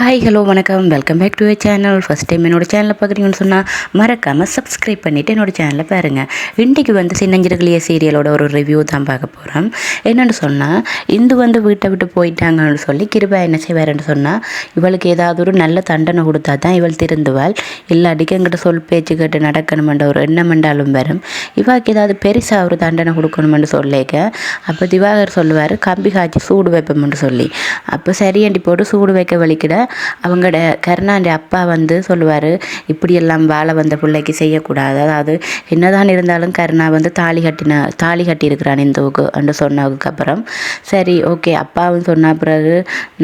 Hi hello வணக்கம். Welcome back to a channel first time என்னோட சேனலை பார்க்குறீங்கன்னு சொன்னால் மறக்காமல் சப்ஸ்கிரைப் பண்ணிவிட்டு என்னோட சேனலை பாருங்கள் இன்றைக்கு வந்து சின்னஞ்சிறுகளிய சீரியலோட ஒரு ரிவ்யூ தான் பார்க்க போகிறோம் என்னென்னு சொன்னால் இந்து வந்து வீட்டை விட்டு போயிட்டாங்கன்னு சொல்லி கிருபா என்ன செய்வாருன்னு சொன்னால் இவளுக்கு ஏதாவது ஒரு நல்ல தண்டனை கொடுத்தா தான் இவள் திருந்துவாள். இல்லாட்டிக்கு எங்கிட்ட சொல் பேச்சு கேட்டு நடக்கணுமென்ற ஒரு எண்ணம் என்றாலும் வரும். இவாக்கு ஏதாவது பெருசாக ஒரு தண்டனை கொடுக்கணுமென்று சொல்லிக்க அப்போ திவாகர் சொல்லுவார் கம்பி காய்ச்சி சூடு வைப்போம்னு சொல்லி. அப்போ சரியண்டி போட்டு சூடு வைக்க வலிக்கிட அவங்களோட கருணாண்ட அப்பா வந்து சொல்லுவார் இப்படியெல்லாம் வாழ வந்த பிள்ளைக்கு செய்யக்கூடாது. அதாவது என்னதான் இருந்தாலும் கருணா வந்து தாலி கட்டின தாலி கட்டியிருக்கிறான் இந்துவுக்கு என்று சொன்னதுக்கு அப்புறம் சரி ஓகே அப்பாவும் சொன்ன பிறகு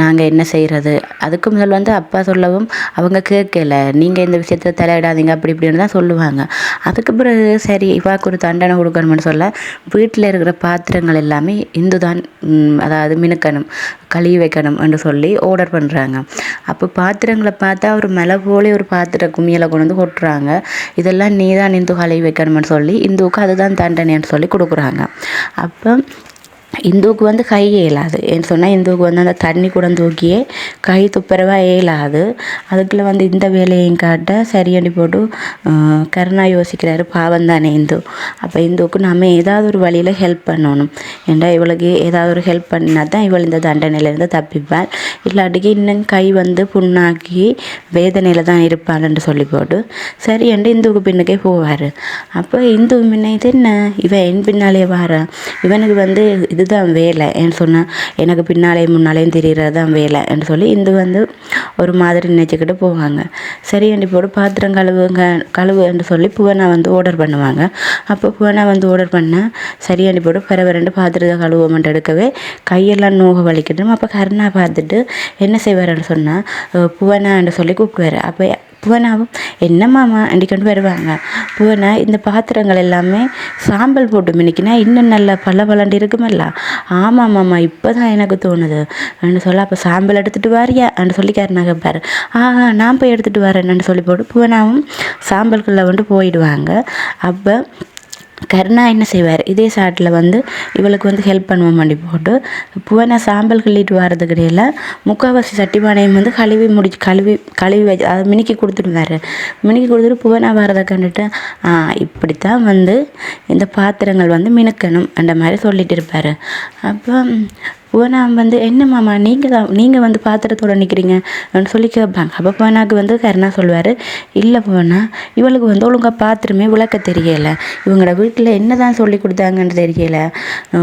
நாங்கள் என்ன செய்கிறது அதுக்கு முதல் வந்து அப்பா சொல்லவும் அவங்க கேட்கல. நீங்கள் இந்த விஷயத்தை தலையிடாதீங்க. அப்படி இப்படின்னு தான் சொல்லுவாங்க. அதுக்கு பிறகு சரி இவாக்கு ஒரு தண்டனை கொடுக்கணும்னு சொல்ல வீட்டில் இருக்கிற பாத்திரங்கள் எல்லாமே இந்து தான் அதாவது மினுக்கணும் கழுவி வைக்கணும் என்று சொல்லி ஆர்டர் பண்ணுறாங்க அப்போ பாத்திரங்களை பார்த்தா ஒரு மலை போலே ஒரு பாத்திர கும்மியில் கொண்டு வந்து கொட்டுறாங்க. இதெல்லாம் நீ தான் இந்து கழுவி வைக்கணும்னு சொல்லி இந்துவுக்கு அதுதான் தண்டனைன்னு சொல்லி கொடுக்குறாங்க. அப்போ இந்துவுக்கு வந்து கை இயலாது ஏன்னு சொன்னால் இந்துவுக்கு வந்து அந்த தண்ணி கூட தூக்கியே கை துப்புரவாக இயலாது அதுக்குள்ளே வந்து இந்த வேலையும் காட்ட சரியண்டி போட்டு கருணா யோசிக்கிறாரு. பாவம் தானே இந்து. அப்போ இந்துவுக்கு நம்ம ஏதாவது ஒரு வழியில் ஹெல்ப் பண்ணணும். ஏன்டா இவளுக்கு ஏதாவது ஒரு ஹெல்ப் பண்ணினா தான் இவள் இந்த தண்டனையிலேருந்து தப்பிப்பாள். இல்லாட்டிக்கு இன்னும் கை வந்து புண்ணாக்கி வேதனையில் தான் இருப்பாள்னு சொல்லி போட்டு சரி இந்துவுக்கு பின்னுக்கே போவார். அப்போ இந்து முன்னே இது என்ன? இவன் என் பின்னாலே வாரான் இவனுக்கு வந்து இதுதான் வேலை ஏன்னு சொன்னால் எனக்கு பின்னாலேயும் முன்னாலேயும் தெரிகிறது தான் வேலை என்று சொல்லி இந்து வந்து ஒரு மாதிரி நினச்சிக்கிட்டு போவாங்க. சரி அண்டி போட்டு பாத்திரம் கழுவுங்க கழுவுன்னு சொல்லி புவனா வந்து ஆர்டர் பண்ணுவாங்க. அப்போ புவனா வந்து ஆர்டர் பண்ணால் சரி அண்டி போட்டு ரெண்டு பாத்திரத்தை கழுவமெண்ட் எடுக்கவே கையெல்லாம் நோக வலிக்கட்டும் அப்போ கருணா பார்த்துட்டு என்ன செய்வாருன்னு சொன்னால் புவனான்னு சொல்லி கூப்பிடுவார். அப்போ புவனாவும் என்னம்மாமா அண்டிக்கொண்டு வருவாங்க. புவனா இந்த பாத்திரங்கள் எல்லாமே சாம்பல் போட்டு மினிக்கினா இன்னும் நல்லா பல பலண்டு இருக்குமல்ல? ஆமாம் மாமா இப்போ தான் எனக்கு தோணுது. அப்படின்னு சொல்ல அப்போ சாம்பல் எடுத்துகிட்டு வாரியா? அப்படின்னு சொல்லிக்காரு கருணா கேட்பாரு ஆ நான் போய் எடுத்துகிட்டு வரேன்னு சொல்லி போட்டு புவனாவும் சாம்பலுக்குள்ளே வந்து போயிடுவாங்க. அப்போ கருணா என்ன செய்வார்? இதே சாட்டில் வந்து இவளுக்கு வந்து ஹெல்ப் பண்ணுவோம் பண்ணி போட்டு. புவனை சாம்பல் கிள்ளிட்டு வர்றதுக்கு இடையில முக்கால்வாசி சட்டிபானையும் வந்து கழுவி முடிச்சு கழுவி கழுவி வச்சு அதை மினுக்கி கொடுத்துடுவார் மினுக்கி கொடுத்துட்டு புவனா வரதை கண்டுட்டு ஆ இப்படித்தான் வந்து இந்த பாத்திரங்கள் வந்து மினுக்கணும் அந்த மாதிரி சொல்லிட்டு இருப்பார். அப்போ புவனா வந்து என்ன மாமா நீங்கள் தான் நீங்கள் வந்து பாத்திரத்தோட நிற்கிறீங்க அப்படின்னு சொல்லி கேட்பாங்க. அப்போ புவனாக்கு வந்து கருணா சொல்லுவார் இல்லை புவனா இவளுக்கு வந்து ஒழுங்கா பாத்திரமே விளக்க தெரியலை. இவங்களோட வீட்டில் என்ன தான் சொல்லி கொடுத்தாங்கன்னு தெரியலை.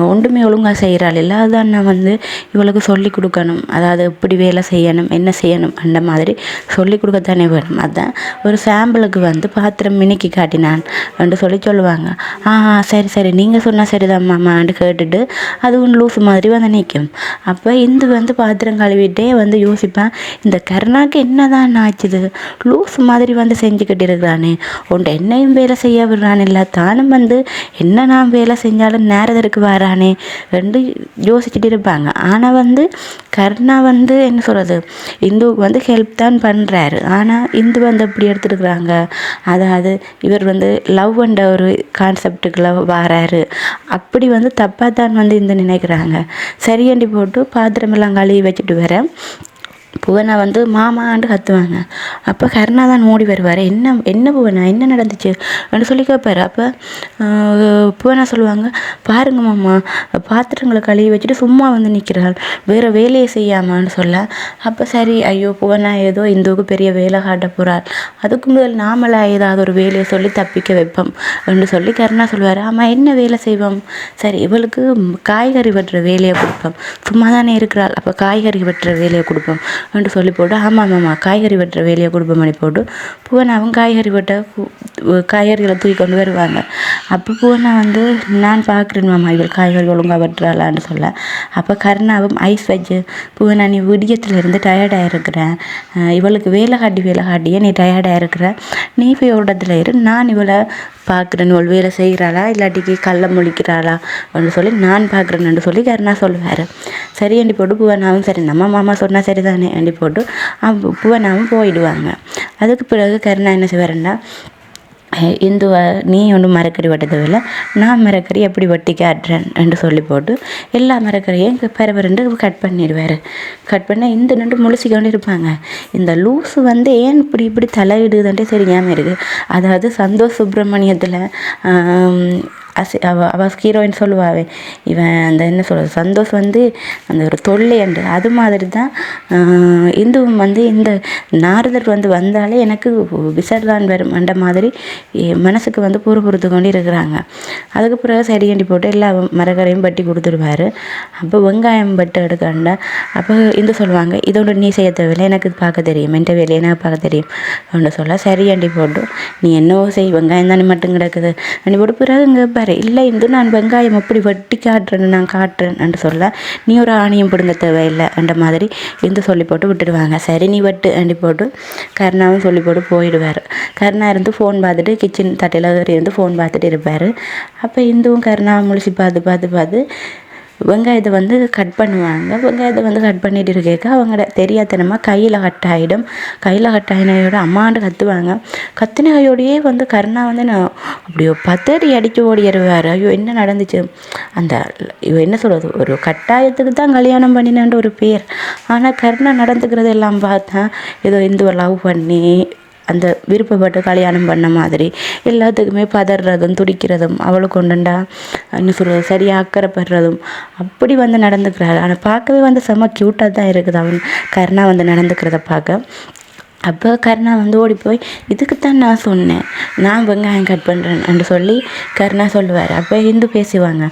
ஒன்றுமே ஒழுங்காக செய்கிறாள் இல்லை நான் வந்து இவளுக்கு சொல்லி கொடுக்கணும். அதாவது எப்படி வேலை செய்யணும் என்ன செய்யணும் அந்த மாதிரி சொல்லி கொடுக்கத்தானே வேணும். அதுதான் ஒரு சாம்பிளுக்கு வந்து பாத்திரம் மினுக்கி காட்டினான் என்று சொல்லி சொல்லுவாங்க. ஆ ஆ, சரி சரி நீங்கள் சொன்னால் சரிதான் மாமான்னு கேட்டுட்டு அதுவும் லூஸ் மாதிரி வந்து நிற்கும் அப்போ இந்து வந்து பாத்திரம் கழுவிட்டே வந்து யோசிப்பேன் இந்த கருணாக்கு என்னதான் ஆச்சுது? லூஸ் மாதிரி வந்து செஞ்சுக்கிட்டு இருக்கிறானே. உன்ட்ட என்னையும் வேலை செய்ய விடுறான் இல்லை தானும் வந்து என்ன நான் வேலை செஞ்சாலும் நேரத்திற்கு வரானே ரெண்டு யோசிச்சுட்டு இருப்பாங்க. ஆனால் வந்து கருணா வந்து என்ன சொல்கிறது இந்துவுக்கு வந்து ஹெல்ப் தான் பண்ணுறாரு ஆனால் இந்து வந்து அப்படி எடுத்துருக்குறாங்க? அதாவது இவர் வந்து லவ் என்ற ஒரு கான்செப்டுக்குள்ள வராரு. அப்படி வந்து தப்பாக தான் வந்து இந்து நினைக்கிறாங்க. சரியண்டி போட்டு பாத்திரமெல்லாம் கழுவி வச்சுட்டு வரேன் புவனா வந்து மாமாண்டு கத்துவாங்க. அப்போ கருணா தான் ஓடி வருவார். என்ன என்ன புவனா என்ன நடந்துச்சு? அப்படின்னு சொல்லி கேட்பாரு அப்போ புவனா சொல்லுவாங்க பாருங்க மாமா பாத்திரங்களை கழுவி வச்சுட்டு சும்மா வந்து நிற்கிறாள் வேறு வேலையை செய்யாமான்னு சொல்ல. அப்போ சரி ஐயோ புவனா ஏதோ இந்துவுக்கு பெரிய வேலை காட்ட போகிறாள் அதுக்கு முதல் நாமளாக ஏதாவது ஒரு வேலையை சொல்லி தப்பிக்க வைப்போம் என்று சொல்லி கருணா சொல்லுவார். ஆமாம் என்ன வேலை செய்வோம்? சரி இவளுக்கு காய்கறி வெட்டுற வேலையை கொடுப்போம். சும்மா தானே இருக்கிறாள். அப்போ காய்கறி வெட்டுற வேலையை கொடுப்போம். என்று சொல்லி போட்டு ஆமாம் ஆமாம் காய்கறி வெட்டுற வேலையை கொடுப்போம் பண்ணி போட்டு பூவனாவும் காய்கறி வெட்ட காய்கறிகளை தூக்கி கொண்டு வருவாங்க. அப்போ பூவனா வந்து நான் பார்க்குறேன் மாமா இவள் காய்கறி ஒழுங்கா வெட்டுறாளான்னு சொல்ல. அப்போ கருணாவும் ஐஸ் வச்சு பூவனா நீ விடியத்தில் இருந்து டயர்டாக இருக்கிறேன் இவளுக்கு வேலை காட்டி வேலை காட்டியே நீ டயர்டாக இருக்கிற. நீ போய் ஒரு இடத்துல இரு. நான் இவளை பார்க்குறேன். இவள் வேலை செய்கிறாளா? இல்லாட்டிக்கு கள்ள முழிக்கிறாளா? அப்படின்னு சொல்லி நான் பார்க்குறேன்னு சொல்லி கருணா சொல்லுவார். சரி அண்டி போட்டு பூவனாவும் சரி நம்ம மாமா சொன்னால் சரிதானே? வேண்டி போட்டு அவ- பூவனாவும் போயிடுவாங்க அதுக்கு பிறகு கருணா என்ன செய்வாருன்னா இந்துவா இந்துவ நீ ஒன்றும் மரக்கறி வெட்ட நான் மரக்கறி எப்படி வெட்டி காட்டுறேன் என்று சொல்லி போட்டு எல்லா மரக்கறியும் பரபரண்டு கட் பண்ணிடுவார் கட் பண்ண இந்த நண்டு முழிச்சிக்கொண்டு இருப்பாங்க இந்த லூஸு வந்து ஏன் இப்படி இப்படி தலையிடுதுன்ட்டு தெரியாமல் இருக்குது அதாவது சந்தோஷ் சுப்பிரமணியத்தில் அசி அவ அவள் ஹீரோயின் சொல்லுவாவே இவன் அந்த என்ன சொல்கிறது சந்தோஷ் வந்து அந்த ஒரு தொல்லையண்டு அது மாதிரி தான் இந்துவும் வந்து இந்த நாரதர் வந்து வந்தாலே எனக்கு விசர்தான் வரும் அந்த மாதிரி மனசுக்கு வந்து பூறு பொறுத்து கொண்டு இருக்கிறாங்க அதுக்கு பிறகு சரியண்டி போட்டு எல்லா மரக்கரையும் பட்டி கொடுத்துருவாரு அப்போ வெங்காயம் பட்டு எடுக்காண்டா அப்போ இந்து சொல்லுவாங்க இதோட நீ செய்ய தேவையில்லை எனக்கு பார்க்க தெரியும் என்ற வேலையை எனக்கு பார்க்க தெரியும். அப்படின்னு சொல்ல சரியண்டி போட்டு நீ என்னவோ செய் வெங்காயம் தானே மட்டும் கிடக்குது. அப்படி போட்டு பிறகு இங்கே பாரு இல்லை இந்து நான் வெங்காயம் எப்படி வெட்டி காட்டுறேன்னு நான் காட்டுறேன் சொல்ல நீ ஒரு ஆணியம் பிடுங்க தேவையில்லை என்ற மாதிரி இந்து சொல்லி போட்டு விட்டுடுவாங்க. சரி நீ வெட்டு அண்டி போட்டு கருணாவும் சொல்லி போட்டு போயிடுவார். கருணா இருந்து ஃபோன் பார்த்துட்டு கிச்சன் தட்டையில் இருந்து ஃபோன் பார்த்துட்டு இருப்பார். அப்போ இந்துவும் கருணாவை முழிச்சு பார்த்து பார்த்து பார்த்து வெங்காயத்தை வந்து கட் பண்ணுவாங்க. வெங்காயத்தை வந்து கட் பண்ணிட்டு இருக்க அவங்க தெரியாதனமாக கையில் கட் ஆகிடும் கையில் கட் ஆகினோட அம்மாண்டு கத்துவாங்க. கத்தின கையோடையே வந்து கருணா வந்து நான் அப்படியோ பத்தடி அடிக்க ஓடிடுவார் ஐயோ என்ன நடந்துச்சு? அந்த இவ என்ன சொல்கிறது ஒரு கட்டாயத்துக்கு தான் கல்யாணம் பண்ணினேன்ற ஒரு பேர். ஆனால் கருணா நடந்துக்கிறது எல்லாம் பார்த்தா ஏதோ இந்து லவ் பண்ணி அந்த விருப்பப்பட்டு கல்யாணம் பண்ண மாதிரி. எல்லாத்துக்குமே பதறதும் துடிக்கிறதும் அவளுக்கு கொண்டுண்டா என்ன சொல்கிறது சரியாக அக்கறைப்படுறதும். அப்படி வந்து நடந்துக்கிறாள். ஆனால் பார்க்கவே வந்து செம்ம க்யூட்டாக தான் இருக்குது அவன். கருணா வந்து நடந்துக்கிறத பார்க்க. அப்போ கருணா வந்து ஓடி போய் இதுக்குத்தான் நான் சொன்னேன். நான் வெங்காயம் கட் பண்ணுறேன்னு சொல்லி கருணா சொல்லுவார். அப்போ இந்து பேசுவாங்க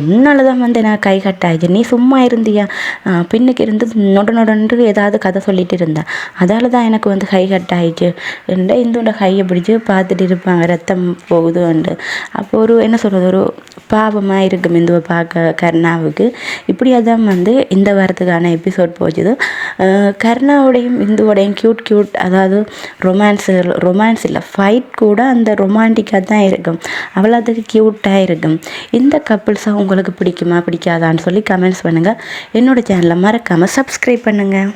உன்னால தான் வந்து நான் கை கட் நீ சும்மா இருந்தியா? பின்னுக்கு இருந்து நொட நொடன்று ஏதாவது கதை சொல்லிட்டு இருந்தேன் அதால தான் எனக்கு வந்து கை கட் ஆயிடுச்சு இந்துண்ட கையை பிடிச்சி பார்த்துட்டு இருப்பாங்க ரத்தம் போகுதுன்ட்டு அப்போ ஒரு என்ன சொல்கிறது ஒரு பாவமாக இருக்கும் இந்துவை பார்க்க கருணாவுக்கு. இப்படி அதான் வந்து இந்த வாரத்துக்கான எபிசோட் போச்சுது. கருணாவோடையும் இந்துவோடையும் க்யூட் க்யூட் அதாவது ரொமான்ஸ் ரொமான்ஸ் இல்லை ஃபைட் கூட அந்த ரொமான்டிக்காக தான் இருக்கும். அவ்வளோத்துக்கு க்யூட்டாக இருக்கும். இந்த கப்புள்ஸாக உங்களுக்கு பிடிக்குமா பிடிக்காதான்னு சொல்லி கமெண்ட்ஸ் பண்ணுங்கள் என்னோட சேனலை மறக்காமல் சப்ஸ்கிரைப் பண்ணுங்கள்